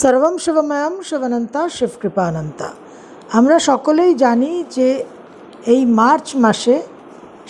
সর্বম শিবময়ম শিবানন্তা শিবকৃপানন্তা। আমরা সকলেই জানি যে এই মার্চ মাসে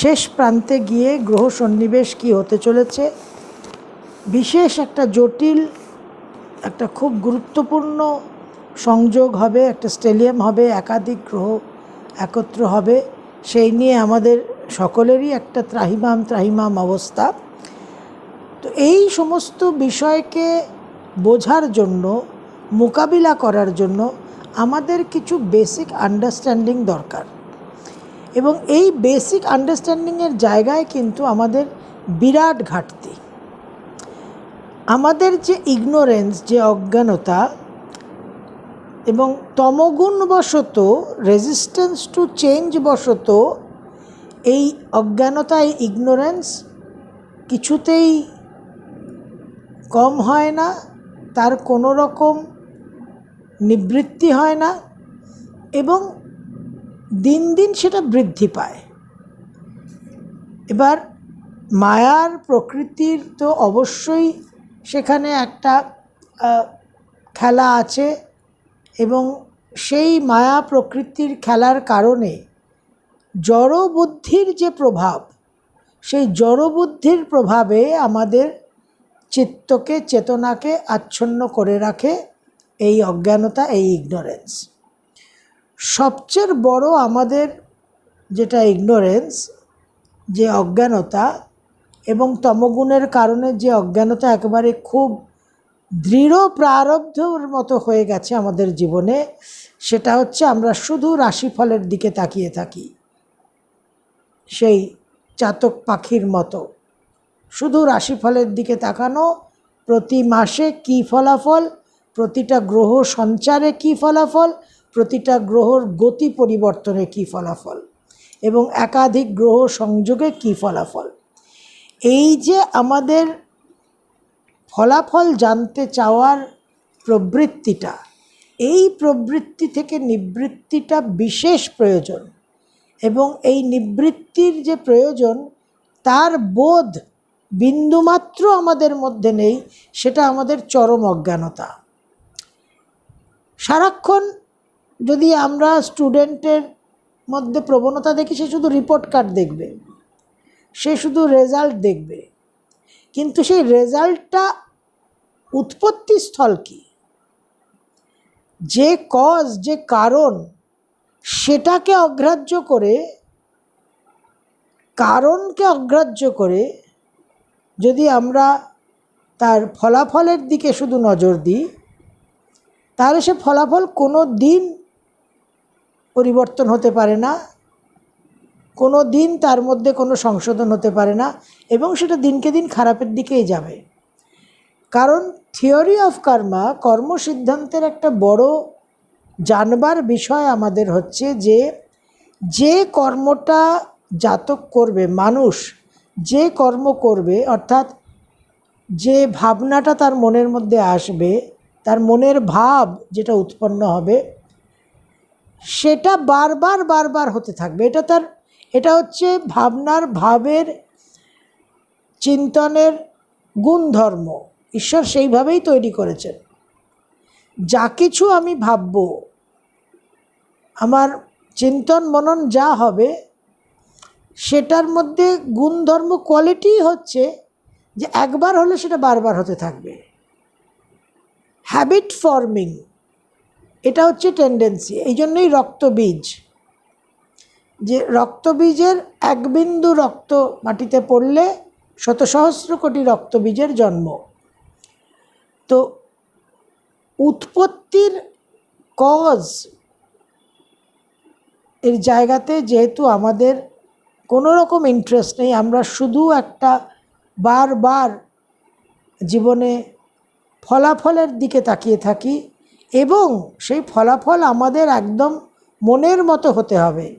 শেষ প্রান্তে গিয়ে গ্রহ সন্নিবেশ কী হতে চলেছে। বিশেষ একটা জটিল, একটা খুব গুরুত্বপূর্ণ সংযোগ হবে, একটা স্টেলিয়াম হবে, একাধিক গ্রহ একত্র হবে, সেই নিয়ে আমাদের সকলেরই একটা ত্রাহিমাম ত্রাহিমাম অবস্থা। তো এই সমস্ত বিষয়কে বোঝার জন্য, মোকাবিলা করার জন্য আমাদের কিছু বেসিক আন্ডারস্ট্যান্ডিং দরকার। এবং এই বেসিক আন্ডারস্ট্যান্ডিংয়ের জায়গায় কিন্তু আমাদের বিরাট ঘাটতি। আমাদের যে ইগনোরেন্স যে অজ্ঞানতা এবং তমগুণবশত রেজিস্ট্যান্স টু চেঞ্জ বশত এই অজ্ঞানতা, এই ইগনোরেন্স কিছুতেই কম হয় না। তার কোনো রকম নিবৃত্তি হয় না এবং দিন দিন সেটা বৃদ্ধি পায়। এবার মায়ার প্রকৃতির তো অবশ্যই সেখানে একটা খেলা আছে এবং সেই মায়া প্রকৃতির খেলার কারণে জড়বুদ্ধির যে প্রভাব, সেই জড়বুদ্ধির প্রভাবে আমাদের চিত্তকে, চেতনাকে আচ্ছন্ন করে রাখে এই অজ্ঞানতা, এই ইগনোরেন্স সবচেয়ে বড় আমাদের যেটা ইগনোরেন্স যে অজ্ঞানতা এবং তমগুণের কারণে যে অজ্ঞানতা একেবারে খুব দৃঢ় প্রারব্ধর মতো হয়ে গেছে আমাদের জীবনে, সেটা হচ্ছে আমরা শুধু রাশিফলের দিকে তাকিয়ে থাকি। সেই চাতক পাখির মতো। শুধু রাশিফলের দিকে তাকানো, প্রতি মাসে কী ফলাফল, প্রতিটা গ্রহ সঞ্চারে কী ফলাফল, প্রতিটা গ্রহর গতি পরিবর্তনে কী ফলাফল এবং একাধিক গ্রহ সংযোগে কী ফলাফল। এই যে আমাদের ফলাফল জানতে চাওয়ার প্রবৃত্তিটা, এই প্রবৃত্তি থেকে নিবৃত্তিটা বিশেষ প্রয়োজন এবং এই নিবৃত্তির যে প্রয়োজন, তার বোধ বিন্দুমাত্র আমাদের মধ্যে নেই, সেটা আমাদের চরম অজ্ঞানতা। সারাক্ষণ যদি আমরা স্টুডেন্টের মধ্যে প্রবণতা দেখি, সে শুধু রিপোর্ট কার্ড দেখবে, সে শুধু রেজাল্ট দেখবে। কিন্তু সেই রেজাল্টটা উৎপত্তি স্থল কি? যে কজ যে কারণ, সেটাকে অগ্রাহ্য করে, কারণকে অগ্রাহ্য করে যদি আমরা তার ফলাফলের দিকে শুধু নজর দিই, তাহলে সে ফলাফল কোনো দিন পরিবর্তন হতে পারে না, কোনো দিন তার মধ্যে কোনো সংশোধন হতে পারে না এবং সেটা দিনকে দিন খারাপের দিকেই যাবে। কারণ থিওরি অফ কর্মা কর্মসিদ্ধান্তের একটা বড় জানবার বিষয় আমাদের হচ্ছে যে যে কর্মটা জাতক করবে মানুষ যে কর্ম করবে, অর্থাৎ যে ভাবনাটা তার মনের মধ্যে আসবে, তার মনের ভাব যেটা উৎপন্ন হবে, সেটা বারবার বারবার হতে থাকবে। এটা তার, এটা হচ্ছে ভাবনার ভাবের, চিন্তনের গুণধর্ম। ঈশ্বর সেইভাবেই তৈরি করেছেন। যা কিছু আমি ভাবব, আমার চিন্তন মনন যা হবে সেটার মধ্যে গুণধর্ম কোয়ালিটি হচ্ছে যে একবার হলে সেটা বারবার হতে থাকবে। হ্যাবিট ফর্মিং এটা হচ্ছে টেন্ডেন্সি এই জন্যই রক্তবীজ। যে রক্তবীজের এক বিন্দু রক্ত মাটিতে পড়লে শত সহস্র কোটি রক্তবীজের জন্ম। তো উৎপত্তির কজ এর জায়গাতে যেহেতু আমাদের কোনো রকম ইন্টারেস্ট নেই। আমরা শুধু একটা বারবার জীবনে ফলাফলের দিকে তাকিয়ে থাকি এবং সেই ফলাফল আমাদের একদম মনের মতো হতে হবে।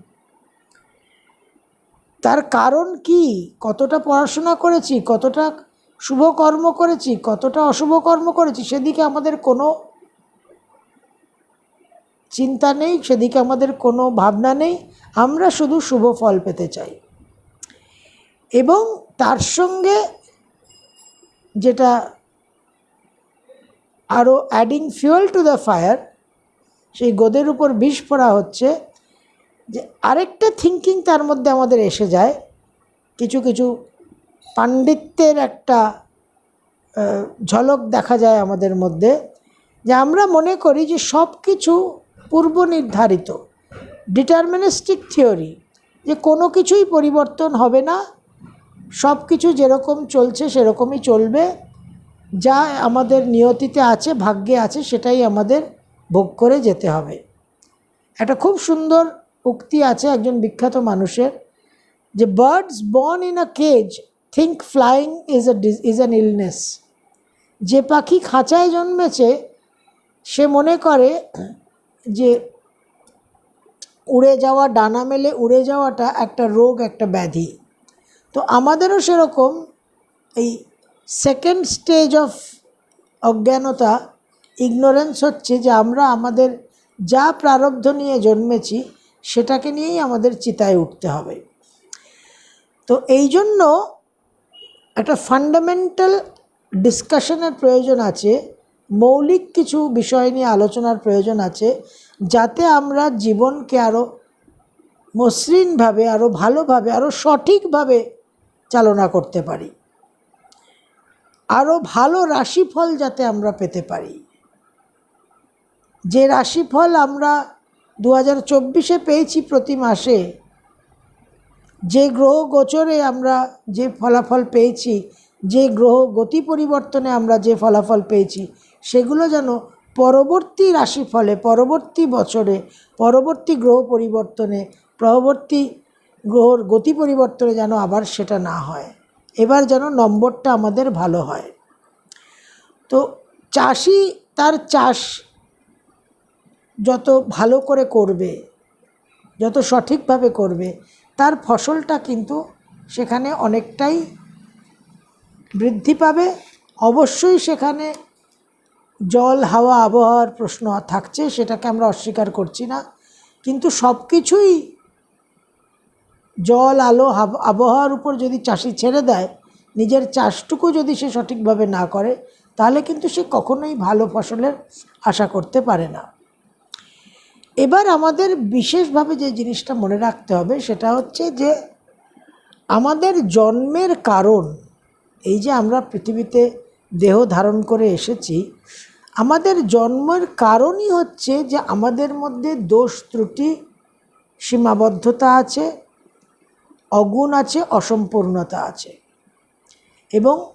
তার কারণ কি? কতটা পড়াশোনা করেছি? কতটা শুভ কর্ম করেছি? কতটা অশুভ কর্ম করেছি? সেদিকে আমাদের কোনো চিন্তা নেই, সেদিকে আমাদের কোনো ভাবনা নেই, আমরা শুধু শুভ ফল পেতে চাই। এবং তার সঙ্গে যেটা আরও adding fuel to the fire সেই গোদের উপর বিষ পড়া হচ্ছে, যে আরেকটা থিঙ্কিং তার মধ্যে আমাদের এসে যায়, কিছু কিছু পাণ্ডিত্যের একটা ঝলক দেখা যায় আমাদের মধ্যে, যে আমরা মনে করি যে সব কিছু পূর্ব নির্ধারিত ডিটারমিনিস্টিক থিওরি যে কোনো কিছুই পরিবর্তন হবে না, সব কিছু যেরকম চলছে সেরকমই চলবে, যা আমাদের নিয়তিতে আছে, ভাগ্যে আছে, সেটাই আমাদের ভোগ করে যেতে হবে। একটা খুব সুন্দর উক্তি আছে একজন বিখ্যাত মানুষের যে birds born in a cage think flying is a is an illness যে পাখি খাঁচায় জন্মেছে, সে মনে করে যে উড়ে যাওয়া, ডানা মেলে উড়ে যাওয়াটা একটা রোগ, একটা ব্যাধি। তো আমাদেরও সেরকম এই সেকেন্ড স্টেজ অফ অজ্ঞানতা ইগনোরেন্স হচ্ছে যে আমরা আমাদের যা প্রারব্ধ নিয়ে জন্মেছি, সেটাকে নিয়েই আমাদের চিতায় উঠতে হবে। তো এই জন্য একটা ফান্ডামেন্টাল ডিসকাশনের প্রয়োজন আছে মৌলিক কিছু বিষয় নিয়ে আলোচনার প্রয়োজন আছে যাতে আমরা জীবনকে আরও মসৃণভাবে আরও ভালোভাবে আরও সঠিকভাবে চালনা করতে পারি। আরও ভালো রাশিফল যাতে আমরা পেতে পারি। যে রাশিফল আমরা দু হাজার চব্বিশে পেয়েছি প্রতি মাসে, যে গ্রহ গোচরে আমরা যে ফলাফল পেয়েছি, যে গ্রহ গতি পরিবর্তনে আমরা যে ফলাফল পেয়েছি সেগুলো যেন পরবর্তী রাশিফলে, পরবর্তী বছরে, পরবর্তী গ্রহ পরিবর্তনে, পরবর্তী গ্রহর গতি পরিবর্তনে যেন আবার সেটা না হয়। এবার যেন নম্বরটা আমাদের ভালো হয়। তো চাষি তার চাষ যত ভালো করে করবে, যত সঠিকভাবে করবে, তার ফসলটা কিন্তু সেখানে অনেকটাই বৃদ্ধি পাবে। অবশ্যই সেখানে জল, হাওয়া, আবহাওয়ার প্রশ্ন থাকছে, সেটাকে আমরা অস্বীকার করছি না। কিন্তু সব কিছুই জল, আলো আবহাওয়ার উপর যদি চাষি ছেড়ে দেয়, নিজের চাষটুকু যদি সে সঠিকভাবে না করে, তাহলে কিন্তু সে কখনোই ভালো ফসলের আশা করতে পারে না। এবার আমাদের বিশেষভাবে যে জিনিসটা মনে রাখতে হবে, সেটা হচ্ছে যে আমাদের জন্মের কারণ, এই যে আমরা পৃথিবীতে দেহ ধারণ করে এসেছি। আমাদের জন্মের কারণই হচ্ছে যে আমাদের মধ্যে দোষ ত্রুটি, সীমাবদ্ধতা আছে, অগুণ আছে, অসম্পূর্ণতা আছে। এবং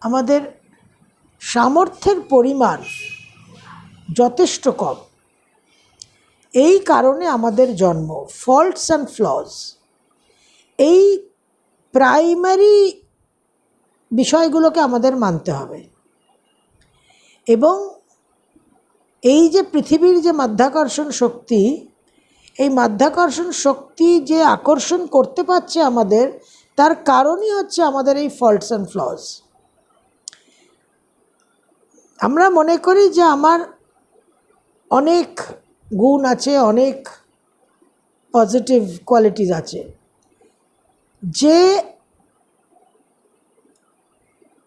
আমাদের সামর্থ্যের পরিমাণ যথেষ্ট কম। এই কারণে আমাদের জন্ম ফল্টস অ্যান্ড ফ্লজ এই প্রাইমারি বিষয়গুলোকে আমাদের মানতে হবে। এবং এই যে পৃথিবীর যে মাধ্যাকর্ষণ শক্তি, এই মাধ্যাকর্ষণ শক্তি যে আকর্ষণ করতে পারছে আমাদের, তার কারণই হচ্ছে আমাদের এই ফল্টস অ্যান্ড ফ্লজ আমরা মনে করি যে আমার অনেক গুণ আছে, অনেক পজিটিভ কোয়ালিটিস আছে। যে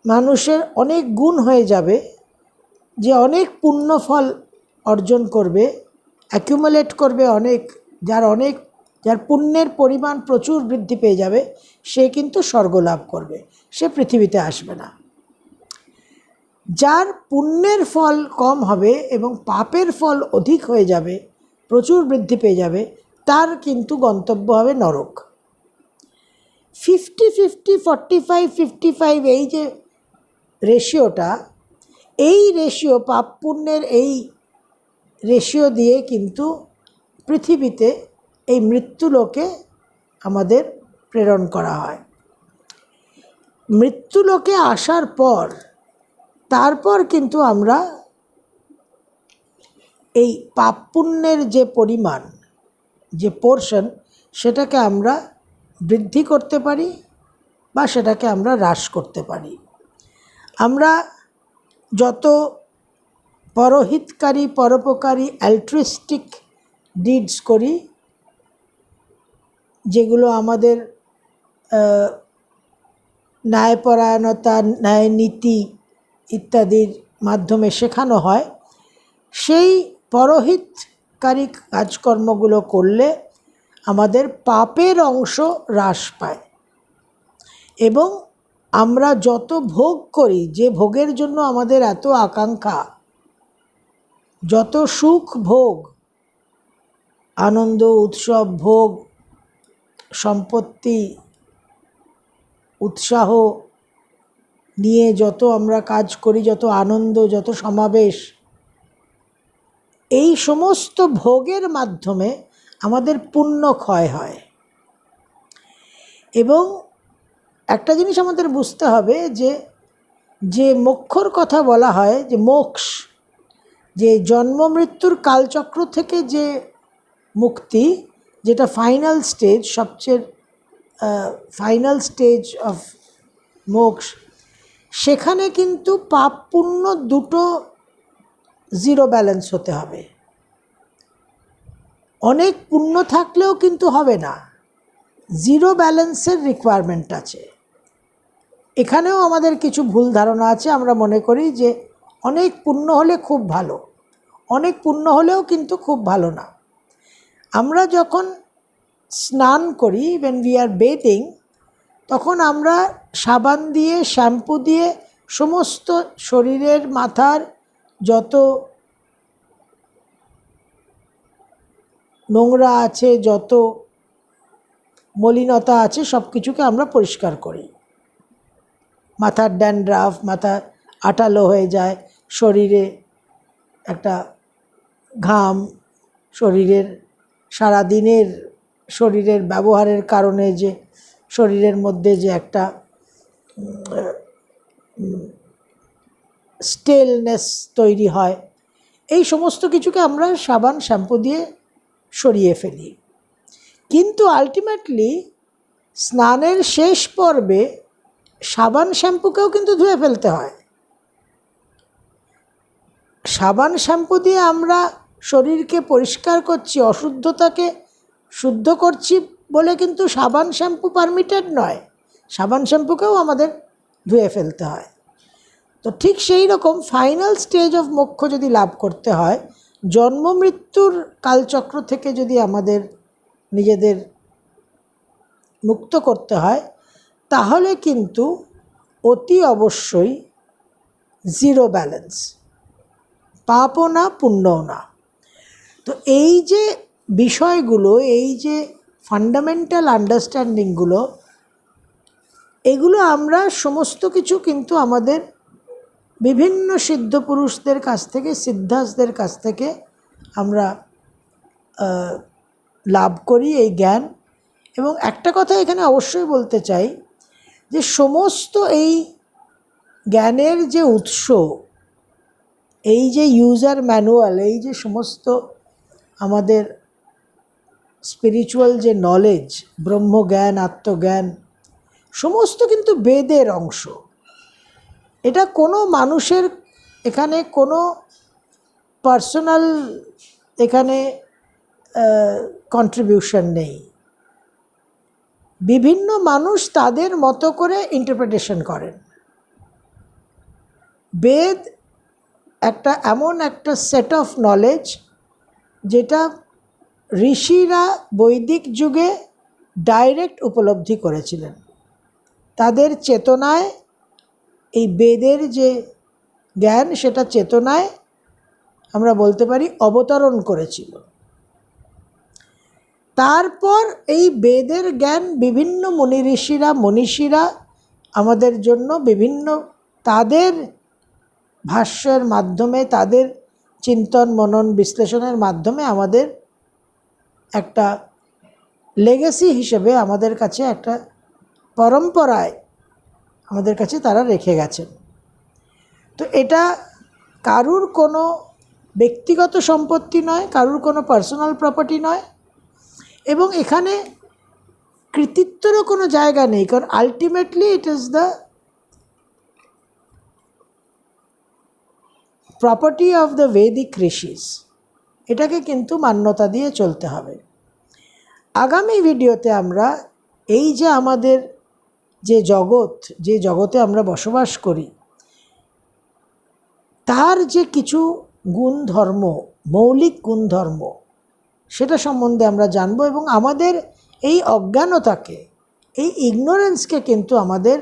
মানুষের অনেক গুণ হয়ে যাবে, যে অনেক পুণ্যফল অর্জন করবে অ্যাকিউমুলেট করবে অনেক, যার অনেক, যার পুণ্যের পরিমাণ প্রচুর বৃদ্ধি পেয়ে যাবে, সে কিন্তু স্বর্গ লাভ করবে, সে পৃথিবীতে আসবে না। যার পুণ্যের ফল কম হবে এবং পাপের ফল অধিক হয়ে যাবে, প্রচুর বৃদ্ধি পেয়ে যাবে, তার কিন্তু গন্তব্য হবে নরক। Fifty fifty forty five fifty five এই যে রেশিওটা এই রেশিও পাপ পুণ্যের এই রেশিও দিয়ে কিন্তু পৃথিবীতে এই মৃত্যুলোকে আমাদের প্রেরণ করা হয়। মৃত্যুলোকে আসার পর, তারপর কিন্তু আমরা এই পাপ পুণ্যের যে পরিমাণ, যে পোর্শন সেটাকে আমরা বৃদ্ধি করতে পারি বা সেটাকে আমরা হ্রাস করতে পারি। আমরা যত পরহিতকারী, পরোপকারী অ্যালট্রিস্টিক ডিডস করি, যেগুলো আমাদের ন্যায়পরায়ণতা ন্যায় নীতি ইত্যাদির মাধ্যমে শেখানো হয়, সেই পরহিতকারী কাজকর্মগুলো করলে আমাদের পাপের অংশ হ্রাস পায় এবং আমরা যত ভোগ করি, যে ভোগের জন্য আমাদের এত আকাঙ্ক্ষা, যত সুখ ভোগ, আনন্দ, উৎসব ভোগ, সম্পত্তি, উৎসাহ নিয়ে যত আমরা কাজ করি, যত আনন্দ, যত সমাবেশ, এই সমস্ত ভোগের মাধ্যমে আমাদের পুণ্য ক্ষয় হয়। এবং একটা জিনিস আমাদের বুঝতে হবে যে যে মোক্ষর কথা বলা হয়, যে মোক্ষ, যে জন্ম মৃত্যুর কালচক্র থেকে যে মুক্তি, যেটা ফাইনাল স্টেজ সবচেয়ে ফাইনাল স্টেজ অফ মোক্ষ, সেখানে কিন্তু পাপ পুণ্য দুটো জিরো ব্যালেন্স হতে হবে। অনেক পুণ্য থাকলেও কিন্তু হবে না। জিরো ব্যালেন্সের রিকোয়ারমেন্ট আছে। এখানেও আমাদের কিছু ভুল ধারণা আছে। আমরা মনে করি যে অনেক পুণ্য হলে খুব ভালো। অনেক পুণ্য হলেও কিন্তু খুব ভালো না। আমরা যখন স্নান করি ওয়েন উই আর বেথিং তখন আমরা সাবান দিয়ে, শ্যাম্পু দিয়ে সমস্ত শরীরের মাথার যত নোংরা আছে, যত মলিনতা আছে সব কিছুকে আমরা পরিষ্কার করি। মাথার ড্যান্ড্রাফ মাথা আটালো হয়ে যায়, শরীরে একটা ঘাম, শরীরের সারাদিনের, শরীরের ব্যবহারের কারণে যে, শরীরের মধ্যে যে একটা স্টেলনেস তৈরি হয়। এই সমস্ত কিছুকে আমরা সাবান, শ্যাম্পু দিয়ে সরিয়ে ফেলি। কিন্তু আলটিমেটলি স্নানের শেষ পর্বে সাবান শ্যাম্পুকেও কিন্তু ধুয়ে ফেলতে হয়। সাবান শ্যাম্পু দিয়ে আমরা শরীরকে পরিষ্কার করছি, অশুদ্ধতাকে শুদ্ধ করছি বলে কিন্তু সাবান শ্যাম্পু পারমিটেড নয়। সাবান শ্যাম্পুকেও আমাদের ধুয়ে ফেলতে হয়। তো ঠিক সেই রকম ফাইনাল স্টেজ অফ মোক্ষ যদি লাভ করতে হয়, জন্ম মৃত্যুর কালচক্র থেকে যদি আমাদের নিজেদের মুক্ত করতে হয় তাহলে কিন্তু অতি অবশ্যই জিরো ব্যালেন্স। পাপও না, পুণ্যও না। তো এই যে বিষয়গুলো, এই যে ফান্ডামেন্টাল আন্ডারস্ট্যান্ডিংগুলো এগুলো আমরা সমস্ত কিছু কিন্তু আমাদের বিভিন্ন সিদ্ধ পুরুষদের কাছ থেকে সিদ্ধাসদের কাছ থেকে আমরা লাভ করি এই জ্ঞান। এবং একটা কথা এখানে অবশ্যই বলতে চাই যে সমস্ত এই জ্ঞানের যে উৎস, এই যে ইউজার ম্যানুয়াল এই যে সমস্ত আমাদের স্পিরিচুয়াল যে নলেজ ব্রহ্মজ্ঞান, আত্মজ্ঞান, সমস্ত কিন্তু বেদের অংশ। এটা কোনো মানুষের এখানে কোনো পার্সোনাল এখানে কন্ট্রিবিউশন নেই। বিভিন্ন মানুষ তাদের মতো করে ইন্টারপ্রিটেশন করেন। বেদ একটা এমন একটা সেট অফ নলেজ যেটা ঋষিরা বৈদিক যুগে ডাইরেক্ট উপলব্ধি করেছিলেন। তাদের চেতনায়, এই বেদের যে জ্ঞান সেটা চেতনায় আমরা বলতে পারি অবতরণ করেছিল। তারপর এই বেদের জ্ঞান বিভিন্ন মুনি ঋষিরা, মনীষীরা আমাদের জন্য বিভিন্ন তাদের ভাষ্যের মাধ্যমে, তাদের চিন্তন, মনন বিশ্লেষণের মাধ্যমে আমাদের একটা লেগেসি হিসেবে আমাদের কাছে একটা পরম্পরায় আমাদের কাছে তারা রেখে গেছেন। তো এটা কারুর কোনো ব্যক্তিগত সম্পত্তি নয়, কারুর কোনো পার্সোনাল প্রপার্টি নয় এবং এখানে কৃতিত্বেরও কোনো জায়গা নেই, কারণ ultimately it is the property of the Vedic rishis এটাকে কিন্তু মান্যতা দিয়ে চলতে হবে। আগামী ভিডিওতে আমরা এই যে আমাদের যে জগৎ, যে জগতে আমরা বসবাস করি, তার যে কিছু গুণধর্ম, মৌলিক গুণধর্ম সেটা সম্বন্ধে আমরা জানব এবং আমাদের এই অজ্ঞানতাকে, এই ইগনোরেন্সকে কিন্তু আমাদের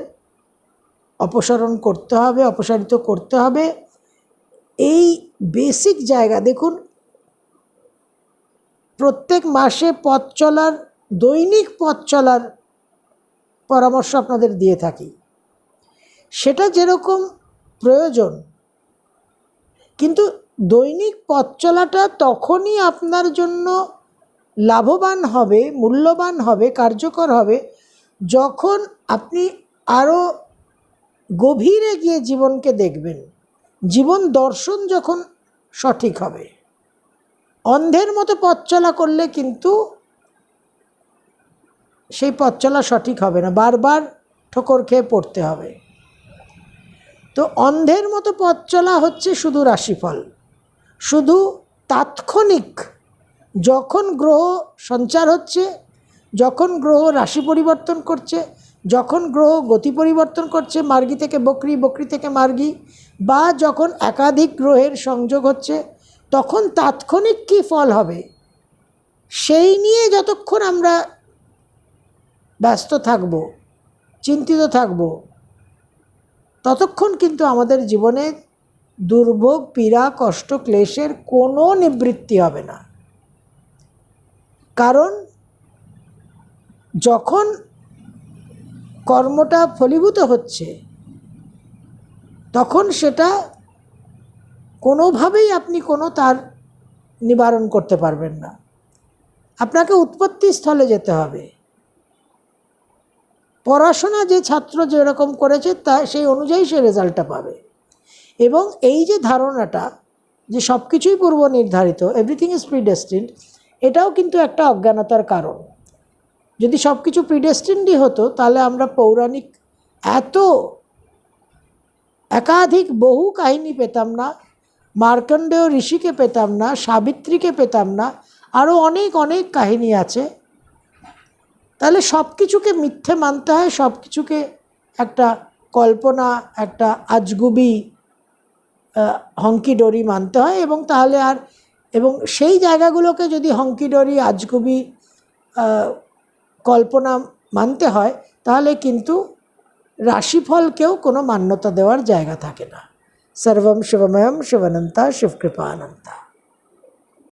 অপসারণ করতে হবে, অপসারিত করতে হবে। এই বেসিক জায়গা দেখুন, প্রত্যেক মাসে পথ চলার, দৈনিক পথ চলার পরামর্শ আপনাদের দিয়ে থাকি। সেটা যেরকম প্রয়োজন, কিন্তু দৈনিক পথ চলাটা তখনই আপনার জন্য লাভবান হবে, মূল্যবান হবে, কার্যকর হবে, যখন আপনি আরও গভীরে গিয়ে জীবনকে দেখবেন। জীবন দর্শন যখন সঠিক হবে। অন্ধের মতো পথ চলা করলে কিন্তু সেই পথ চলা সঠিক হবে না, বারবার ঠোকর খেয়ে পড়তে হবে। তো অন্ধের মতো পথ চলা হচ্ছে শুধু রাশিফল। শুধু তাৎক্ষণিক যখন গ্রহ সঞ্চার হচ্ছে, যখন গ্রহ রাশি পরিবর্তন করছে, যখন গ্রহ গতি পরিবর্তন করছে, মার্গি থেকে বকরি বকরি থেকে মার্গি, বা যখন একাধিক গ্রহের সংযোগ হচ্ছে, তখন তাৎক্ষণিক কী ফল হবে? সেই নিয়ে যতক্ষণ আমরা ব্যস্ত থাকব, চিন্তিত থাকব, ততক্ষণ কিন্তু আমাদের জীবনে দুর্ভোগ, পীড়া, কষ্ট, ক্লেশের কোনো নিবৃত্তি হবে না। কারণ যখন কর্মটা ফলীভূত হচ্ছে, তখন সেটা কোনোভাবেই আপনি কোনো তার নিবারণ করতে পারবেন না। আপনাকে উৎপত্তি স্থলে যেতে হবে। পড়াশোনা যে ছাত্র যেরকম করেছে, তা সেই অনুযায়ী সে রেজাল্টটা পাবে। এবং এই যে ধারণাটা যে সব কিছুই পূর্ব নির্ধারিত এভরিথিং ইজ প্রিডেস্টিন্ড এটাও কিন্তু একটা অজ্ঞানতার কারণ। যদি সব কিছু প্রিডেস্টিন্ডই হতো, তাহলে আমরা পৌরাণিক এত একাধিক বহু কাহিনী পেতাম না, মার্কণ্ডেয় ঋষিকে পেতাম না, সাবিত্রীকে পেতাম না আরও অনেক অনেক কাহিনী আছে। তাহলে সব কিছুকে মিথ্যে মানতে হয় সব কিছুকে একটা কল্পনা, একটা আজগুবি হঙ্কিডরি মানতে হয় এবং তাহলে আর, এবং সেই জায়গাগুলোকে যদি হঙ্কিডরি আজগুবি কল্পনা মানতে হয়, তাহলে কিন্তু রাশিফলকেও কোনো মান্যতা দেওয়ার জায়গা থাকে না। সর্বম শিবময়ম শিবানন্তা শিবকৃপানন্তা